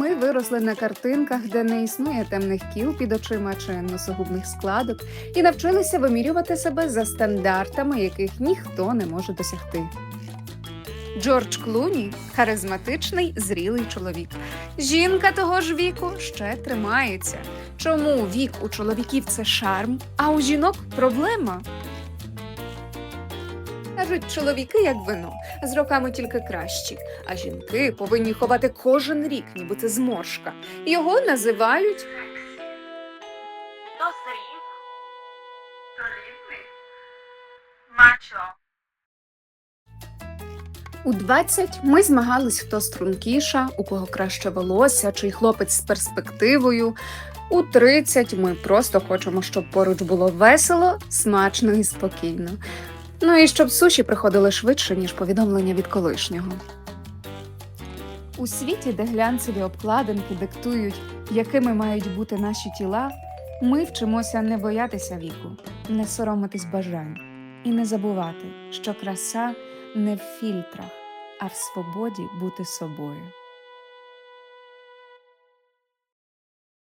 виросли на картинках, де не існує темних кіл під очима чи носогубних складок, і навчилися вимірювати себе за стандартами, яких ніхто не може досягти. Джордж Клуні харизматичний, зрілий чоловік. Жінка того ж віку ще тримається. Чому вік у чоловіків це шарм, а у жінок проблема? Кажуть, чоловіки як вино, з роками тільки кращі, а жінки повинні ховати кожен рік, ніби це зморшка. Його називають Дозрів. Мачо. У 20 ми змагались, хто стрункіша, у кого краще волосся, чий хлопець з перспективою. У 30 ми просто хочемо, щоб поруч було весело, смачно і спокійно. Ну і щоб суші приходили швидше, ніж повідомлення від колишнього. У світі, де глянцеві обкладинки диктують, якими мають бути наші тіла, ми вчимося не боятися віку, не соромитись бажань і не забувати, що краса не в фільтрах, а в свободі бути собою.